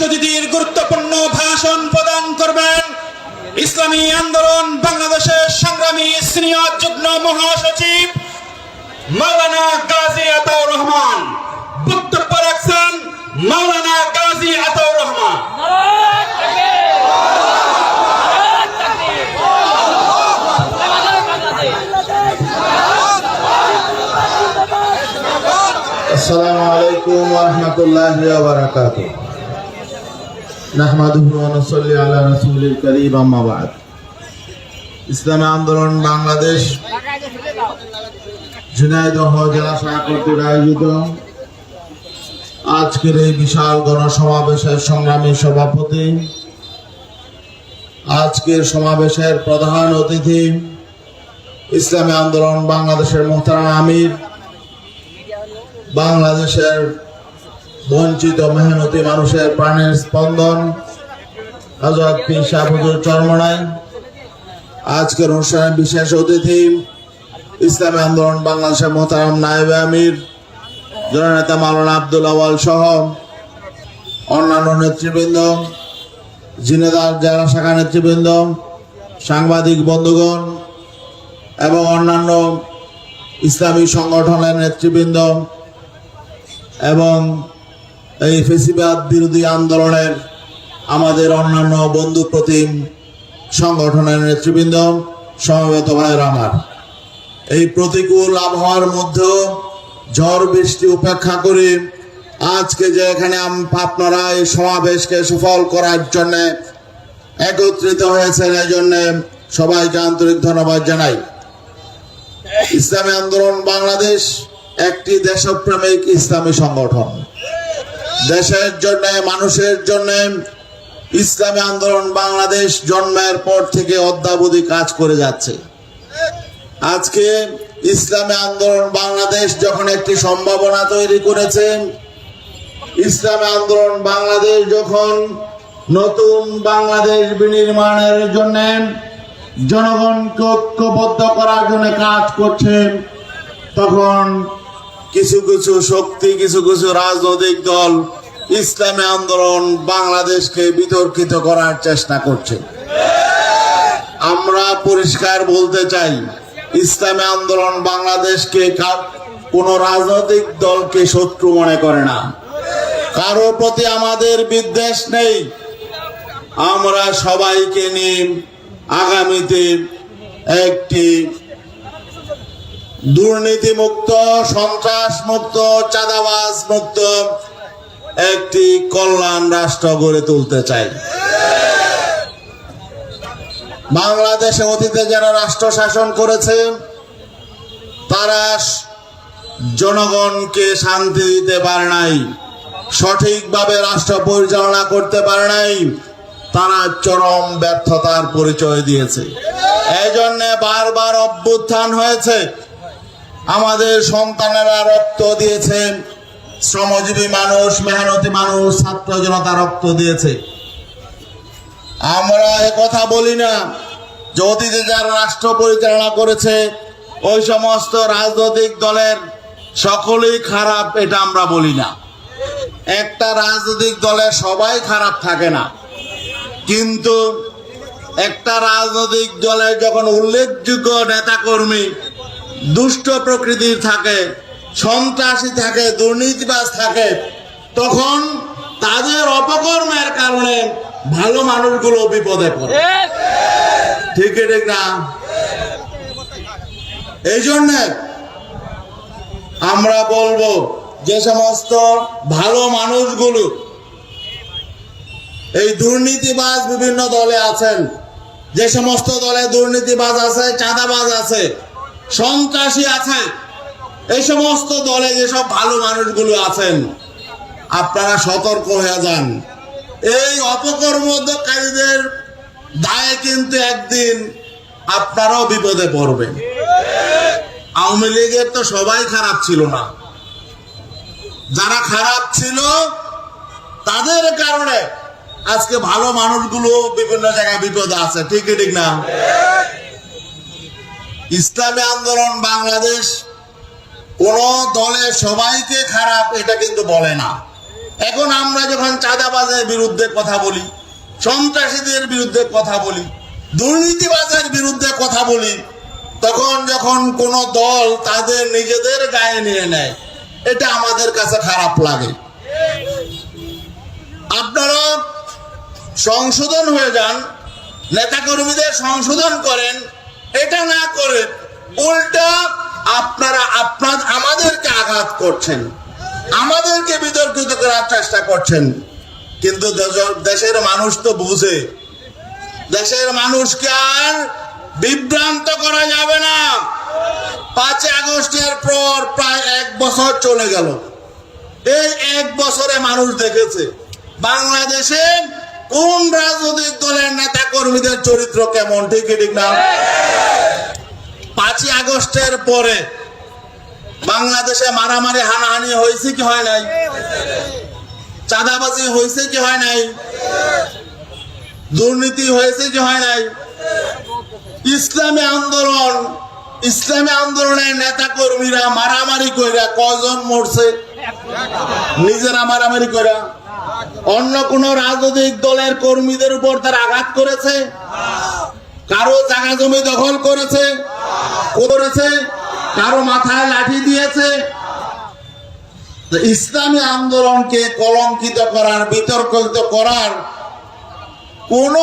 সজিদির গুরুত্বপূর্ণ ভাষণ প্রদান করবেন ইসলামী আন্দোলন বাংলাদেশের সংগ্রামী সিনিয়র যুগ্ম মহাসচিব মাওলানা গাজী আতাউর রহমান, বক্তব্য রাখছেন মাওলানা গাজী আতাউর রহমান। আসসালামু আলাইকুম ওয়া রাহমাতুল্লাহি ওয়া বারাকাতুহু। নাহমাদুহু ওয়া নুসাল্লি আলা রাসূলিল কারীম, আম্মা বাদ। ইসলামী আন্দোলন বাংলাদেশ, ঝিনাইদহ জেলা শাখা কর্তৃক আয়োজিত। আজকের এই বিশাল গণসমাবেশের সংগ্রামী সভাপতি, আজকের সমাবেশের প্রধান অতিথি, ইসলামী আন্দোলন বাংলাদেশের মোহতারাম আমির, বাংলাদেশের বঞ্চিত মেহনতি মানুষের প্রাণের স্পন্দন। হজরত পীর শাহ হুজুর আজকের অনুষ্ঠানে বিশেষ অতিথি, ইসলামী আন্দোলন বাংলাদেশের মোহতারাম নায়েব আমির, জননেতা মাওলানা আব্দুল আওয়াল সহ অন্যান্য নেতৃবৃন্দ, জিনেদার জেলা শাখা নেতৃবৃন্দ, সাংবাদিক বন্ধুগণ এবং অন্যান্য ইসলামী সংগঠনের নেতৃবৃন্দ এবং এই ফেসিবাদ বিরোধী আন্দোলনের আমাদের অন্যান্য বন্ধু প্রতিম সংগঠনের নেতৃবৃন্দ, সমবেত ভাইয়ের আমার। এই প্রতিকূল আবহাওয়ার মধ্যেও ঝড় বৃষ্টি উপেক্ষা করে আজকে যে এখানে আপনারা এই সমাবেশকে সফল করার জন্য একত্রিত হয়েছেন, এই জন্য সবাইকে আন্তরিক ধন্যবাদ জানাই। ইসলামী আন্দোলন বাংলাদেশ একটি দেশপ্রেমিক ইসলামী সংগঠন। দেশের জন্য, মানুষের জন্য, ইসলামী আন্দোলন বাংলাদেশ জন্মের পর থেকে অদ্যাবধি কাজ করে যাচ্ছে। আজকে ইসলামী আন্দোলন বাংলাদেশ যখন একটি সম্ভাবনা তৈরি করেছে, ইসলামী আন্দোলন বাংলাদেশ যখন নতুন বাংলাদেশ বিনির্মাণের জন্য জনগণকে ঐক্যবদ্ধ করার জন্য কাজ করছে, তখন কিছু কিছু শক্তি, কিছু কিছু রাজনৈতিক দল ইসলামী আন্দোলন বাংলাদেশকে বিতর্কিত করার চেষ্টা করছে। আমরা পরিষ্কার বলতে চাই, ইসলামী আন্দোলন বাংলাদেশকে কোন রাজনৈতিক দলকে শত্রু মনে করে না। কারও প্রতি আমাদের বিদ্বেষ নেই। আমরা সবাইকে নিয়ে আগামীতে একটি দুর্নীতি মুক্ত সন্ত্রাস মুক্ত চাঁদাবাজ মুক্ত একটি কল্যাণ রাষ্ট্র গড়ে তুলতে চাই। বাংলাদেশে অতীতে যারা রাষ্ট্র শাসন করেছে, তারা জনগণকে শান্তি দিতে পারে নাই, সঠিকভাবে রাষ্ট্র পরিচালনা করতে পারে নাই, তারা চরম ব্যর্থতার পরিচয় দিয়েছে। এই জন্যে বারবার অভ্যুত্থান হয়েছে। আমাদের সন্তানেরা রক্ত দিয়েছেন। শ্রমজীবী মানুষ, মেহনতি মানুষ, ছাত্র জনতা রক্ত দিয়েছে। আমরা কথা বলি না যে অতীতে যারা রাষ্ট্র পরিচালনা করেছে, ওই সমস্ত রাজনৈতিক দলের সকলেই খারাপ, এটা আমরা বলি না। একটা রাজনৈতিক দলের সবাই খারাপ থাকে না। কিন্তু একটা রাজনৈতিক দলের যখন উল্লেখযোগ্য নেতাকর্মী দুষ্ট প্রকৃতির থাকে, সন্ত্রাসী থাকে, দুর্নীতিবাজ থাকে, তখন তাদের অপকর্মের কারণে ভালো মানুষগুলো বিপদে পড়ে। ঠিক ঠিক না? এই জন্যে আমরা বলব যে সমস্ত ভালো মানুষগুলো, এই দুর্নীতিবাজ বিভিন্ন দলে আছেন, যে সমস্ত দলে দুর্নীতিবাজ আছে, চাঁদাবাজ আছে সন্ত্রাসী আছে এই সমস্ত দলে যেসব ভালো মানুষগুলো আছেন, আপনারা সতর্ক হয়ে যান। এই অপকর্মকারীদের দায়ে কিন্তু একদিন আপনারাও বিপদে পড়বেন। আওয়ামী লীগের তো সবাই খারাপ ছিল না। যারা খারাপ ছিল, তাদের কারণে আজকে ভালো মানুষগুলো বিভিন্ন জায়গায় বিপদে আছে। ঠিক ঠিক না? ইসলামী আন্দোলন বাংলাদেশ, কোন দলে সবাইকে খারাপ এটা কিন্তু বলে না। এখন আমরা যখন চাঁদাবাজের বিরুদ্ধে কথা বলি, সন্ত্রাসীদের বিরুদ্ধে কথা বলি, দুর্নীতিবাজের বিরুদ্ধে কথা বলি, তখন যখন কোন দল তাদের নিজেদের গায়ে নিয়ে নেয়, এটা আমাদের কাছে খারাপ লাগে। আপনারা সংশোধন হয়ে যান, নেতাকর্মীদের সংশোধন করেন এটা না করে উল্টা আপনারা আপনার, আমাদেরকে আঘাত করছেন। আমাদেরকে বিতর্কিত করার চেষ্টা করছেন। কিন্তু দেশের মানুষ তো বুঝে। দেশের মানুষকে আর বিভ্রান্ত করা যাবে না। পাঁচ আগস্টের পর প্রায় এক বছর চলে গেল। এই এক বছরে মানুষ দেখেছে, বাংলাদেশে কোন রাজনৈতিক দলের নেতা কর্মীদের চরিত্র কেমন? ঠিক ঠিক না? পাঁচই আগস্টের পরে বাংলাদেশে মারামারি, হানাহানি হয়েছে কি হয় নাই? চাঁদাবাজি হয়েছে কি হয় নাই? দুর্নীতি হয়েছে কি হয় নাই? ইসলামী আন্দোলন, ইসলামী আন্দোলনের নেতা কর্মীরা মারামারি কইরা কজন মরছে? নিজেরা মারামারি কইরা। অন্য কোন রাজনৈতিক দলের কর্মীদের উপর তারা আঘাত করেছে? কারও জায়গা জমি দখল করেছে? করেছে, কারও মাথায় লাঠি দিয়েছে। ইসলামী আন্দোলনকে কলঙ্কিত করার, বিতর্কিত করার কোন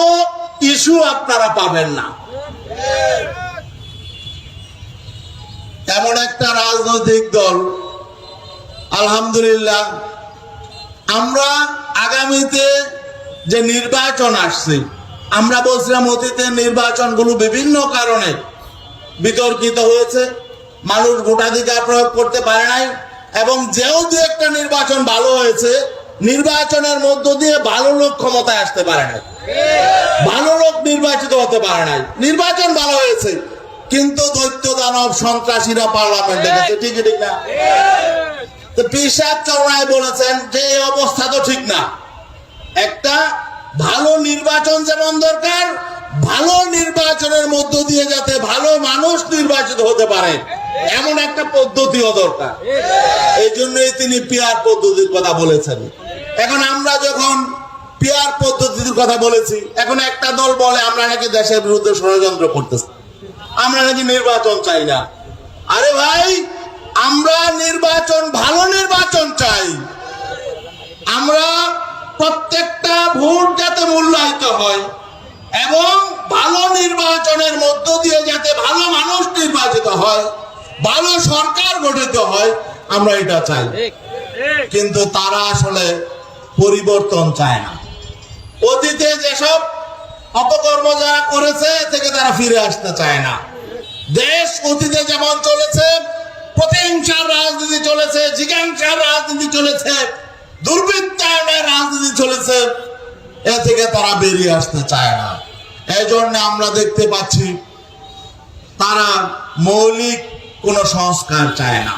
ইস্যু আপনারা পাবেন না। এমন একটা রাজনৈতিক দল, আলহামদুলিল্লাহ, আমরা আগামীতে যে নির্বাচন আসছে, আমরা বলছিলাম অতীতে নির্বাচনগুলো বিভিন্ন কারণে বিতর্কিত হয়েছে। মানুষ ভোটাধিকার প্রয়োগ করতে পারে নাই এবং যেও দু একটা নির্বাচন ভালো হয়েছে নির্বাচনের মধ্য দিয়ে ভালো লোক ক্ষমতায় আসতে পারে নাই। ভালো লোক নির্বাচিত হতে পারে নাই। নির্বাচন ভালো হয়েছে কিন্তু দৈত্য দানব সন্ত্রাসীরা পার্লামেন্টে গেছে। ঠিক। ঠিক না? তো পিসাব চৌড়ায় বলেছেন যে এই অবস্থা তো ঠিক না। একটা ভালো নির্বাচন যেমন দরকার ভালো নির্বাচনের মধ্য দিয়ে যাতে ভালো মানুষ নির্বাচিত হতে পারে, এমন একটা পদ্ধতিও দরকার। এই জন্যই তিনি পিয়ার পদ্ধতির কথা বলেছেন। এখন আমরা যখন পিয়ার পদ্ধতির কথা বলেছি, এখন একটা দল বলে আমরা নাকি দেশের বিরুদ্ধে ষড়যন্ত্র করতেছি। আমরা নাকি নির্বাচন চাই না। আরে ভাই, আমরা নির্বাচন, ভালো নির্বাচন চাই। আমরা প্রত্যেকটা ভোট যাতে মূল্যায়িত হয় এবং ভালো নির্বাচনের মধ্য দিয়ে যাতে ভালো মানুষ নির্বাচিত হয় ভালো সরকার গঠিত হয় আমরা এটা চাই। কিন্তু তারা আসলে পরিবর্তন চায় না। অতীতে যেসব অপকর্ম যারা করেছে থেকে তারা ফিরে আসতে চায় না। দেশ অতীতে যেমন চলেছে প্রতিহিংসার রাজনীতি চলেছে জিজ্ঞাসার রাজনীতি চলেছে দুর্বৃত্তায়নের রাজনীতি চলেছে এ থেকে তারা বেরিয়ে আসতে চায় না। এই জন্য আমরা দেখতে পাচ্ছি তারা মৌলিক কোনো সংস্কার চায় না।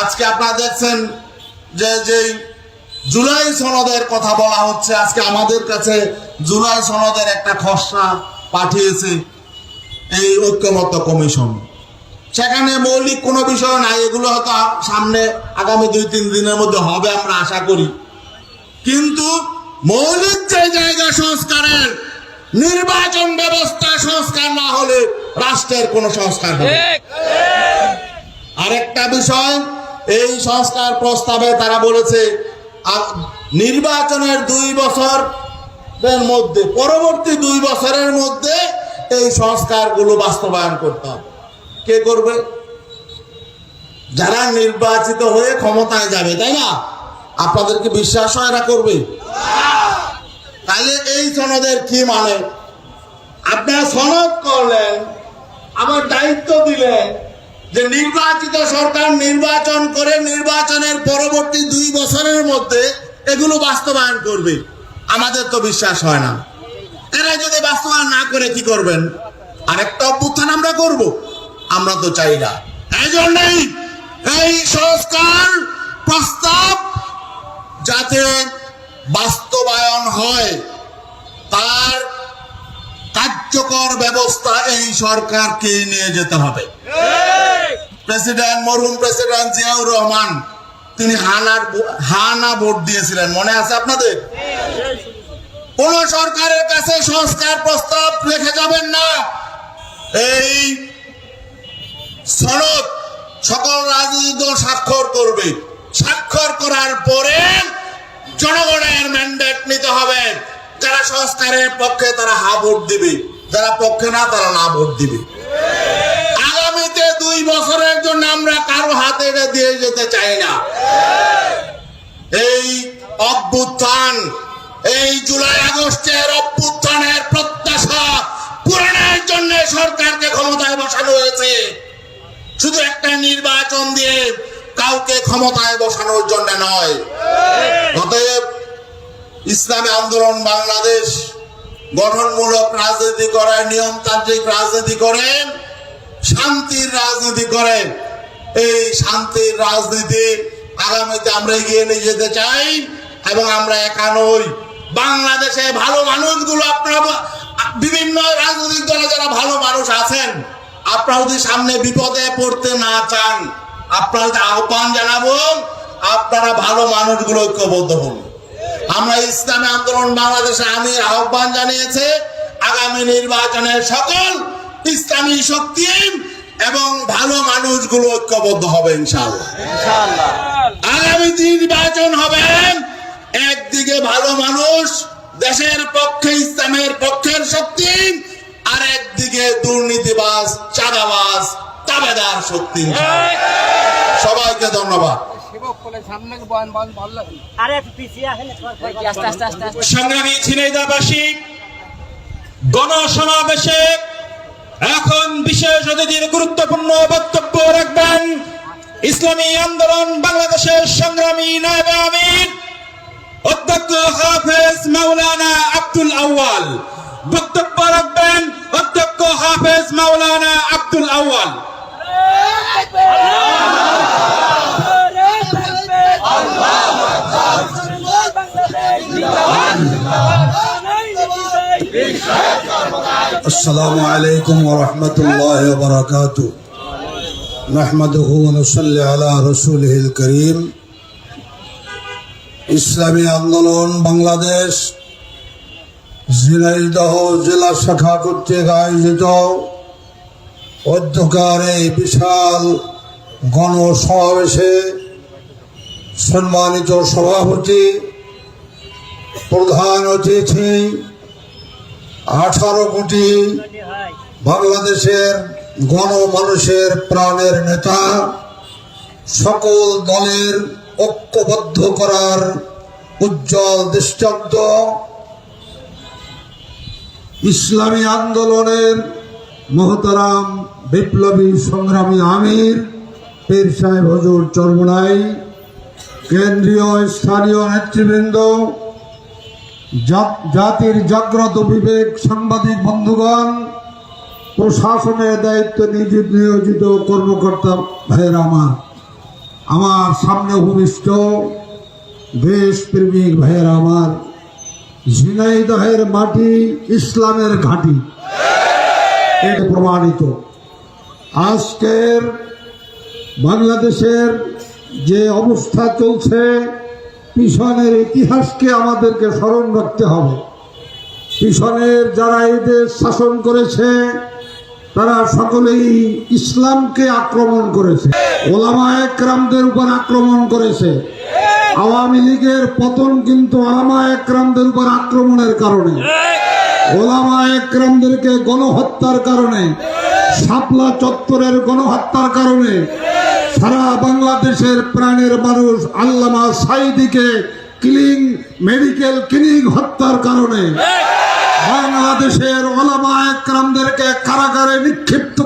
আজকে আপনারা দেখছেন যে যে জুলাই সনদের কথা বলা হচ্ছে, আজকে আমাদের কাছে জুলাই সনদের একটা খসড়া পাঠিয়েছে এই ঐক্যমত্য কমিশন। সেখানে মৌলিক কোনো বিষয় নাই, এগুলো হয়তো সামনে আগামী দুই তিন দিনের মধ্যে হবে আমরা আশা করি। কিন্তু মৌলিক যে জায়গা সংস্কারের নির্বাচন ব্যবস্থা সংস্কার না হলে রাষ্ট্রের কোনো সংস্কার হবে আরেকটা বিষয় এই সংস্কার প্রস্তাবে তারা বলেছে নির্বাচনের দুই বছর মধ্যে পরবর্তী দুই বছরের মধ্যে এই সংস্কারগুলো বাস্তবায়ন করতে হবে। কে করবে? যারা নির্বাচিত হয়ে ক্ষমতায় যাবে তাই না? আপনাদেরকে বিশ্বাস হয় এরা করবে? তাহলে এই সনদের কি মানে? আপনারা সনদ করলেন আবার দায়িত্ব দিলেন যে নির্বাচিত সরকার নির্বাচন করে নির্বাচনের পরবর্তী দুই বছরের মধ্যে এগুলো বাস্তবায়ন করবে। আমাদের তো বিশ্বাস হয় না। এরা যদি বাস্তবায়ন না করে কি করবেন? আরেকটা অভ্যুত্থান আমরা করব। আমরা তো চাই না। এই জন্যই এই সংস্কার প্রস্তাব যাতে বাস্তবায়ন হয়, তার কার্যকর ব্যবস্থা এই সরকারকে নিয়ে যেতে হবে। প্রেসিডেন্ট, মরহুম প্রেসিডেন্ট জিয়াউর রহমান, তিনি হানার হানা ভোট দিয়েছিলেন। মনে আছে আপনাদের? কোন সরকারের কাছে সংস্কার প্রস্তাব রেখে যাবেন না। এই সনদ সকল রাজনৈতিক দল স্বাক্ষর করবে। স্বাক্ষর করার পরে জনগণের ম্যান্ডেট নিতে হবে। যারা সংস্কারের পক্ষে তারা হা ভোট দিবে, যারা পক্ষে না তারা না ভোট দিবে। আগামীতে দুই বছরের জন্য আমরা কারও হাতে দিয়ে যেতে চাই না। এই অভ্যুত্থান, এই জুলাই আগস্টের অভ্যুত্থানের প্রত্যাশা পূরণের জন্য সরকারকে ক্ষমতায় বসানো হয়েছে। শুধু একটা নির্বাচন দিয়ে কাউকে ক্ষমতায় বসানোর জন্য নয়। অতএব ইসলামী আন্দোলন বাংলাদেশ গঠনমূলক রাজনীতি করে নিয়মতান্ত্রিক রাজনীতি করে শান্তির রাজনীতি করে এই শান্তির রাজনীতি আগামীতে আমরা এগিয়ে নিয়ে যেতে চাই এবং আমরা একা নই বাংলাদেশে ভালো মানুষগুলো আপনারা বিভিন্ন রাজনৈতিক দলে যারা ভালো মানুষ আছেন, আপনারা যদি সামনে বিপদে পড়তে না চান আপনাদের আহ্বান জানাব আপনারা ভালো মানুষগুলো ঐক্যবদ্ধ হন। আমরা ইসলামী আন্দোলন বাংলাদেশে আমি আহ্বান জানিয়েছে আগামী নির্বাচনের সকল ইসলামী শক্তি এবং ভালো মানুষগুলো ঐক্যবদ্ধ হবে ইনশাআল্লাহ। আগামী নির্বাচন হবে একদিকে ভালো মানুষ দেশের পক্ষে ইসলামের পক্ষের শক্তি আর একদিকে দুর্নীতিবাজ চাঁদাবাজ তাবেদার শক্তি। সবাইকে ধন্যবাদ। সংগ্রামী ছিনাইদাবাসী গণসমাবেশে এখন বিশেষ অতিথির গুরুত্বপূর্ণ বক্তব্য রাখবেন ইসলামী আন্দোলন বাংলাদেশের সংগ্রামী নায়েব আমির অধ্যক্ষ হাফেজ মাওলানা আব্দুল আউয়াল। বক্তব্য রাখবেন অধ্যক্ষ হাফেজ মাওলানা আব্দুল আউয়াল। السلام عليكم ورحمة الله وبركاته نحمده ونصلي على رسوله الكريم ইসলামী আন্দোলন বাংলাদেশ ঝিনাইদহ জেলা শাখা কর্তৃক আয়োজিত অধ্যকার এই বিশাল গণসমাবেশে সম্মানিত সভাপতি প্রধান অতিথি, আঠারো কোটি বাংলাদেশের গণমানুষের প্রাণের নেতা, সকল দলের ঐক্যবদ্ধ করার উজ্জ্বল দৃষ্টান্ত, ইসলামী আন্দোলনের মহতারাম বিপ্লবী সংগ্রামী আমির, পীর সাহেব হজুর চরমনাই, কেন্দ্রীয় স্থানীয় নেতৃবৃন্দ জাতির জাগ্রত বিবেক সাংবাদিক বন্ধুগণ, প্রশাসনের দায়িত্ব নিয়োজিত কর্মকর্তা ভাইয়ের আমার। আমার সামনে ভূমিষ্ঠ দেশপ্রেমিক ভাইয়ের আমার, ঝিনাইদহের মাটি ইসলামের ঘাঁটি। এটা প্রমাণিত। আজকের বাংলাদেশের যে অবস্থা চলছে পিছনের ইতিহাসকে আমাদেরকে স্মরণ রাখতে হবে। পিছনের যারা এই দেশ শাসন করেছে, তারা সকলেই ইসলামকে আক্রমণ করেছে। ওলামা একরামদের উপর আক্রমণ করেছে। আওয়ামী লীগের পতন কিন্তু ওলামা একরামদের উপর আক্রমণের কারণে। ওলামা একরামদেরকে গণহত্যার কারণে। শাপলা চত্বরের গণহত্যার কারণে। সারা বাংলাদেশের প্রাণের মানুষ আল্লামা সাইদিকে ক্লিন মেডিকেল ক্লিনিক হত্যার কারণে বাংলাদেশের ওলামা একরামদেরকে কারাগারে নিক্ষিপ্ত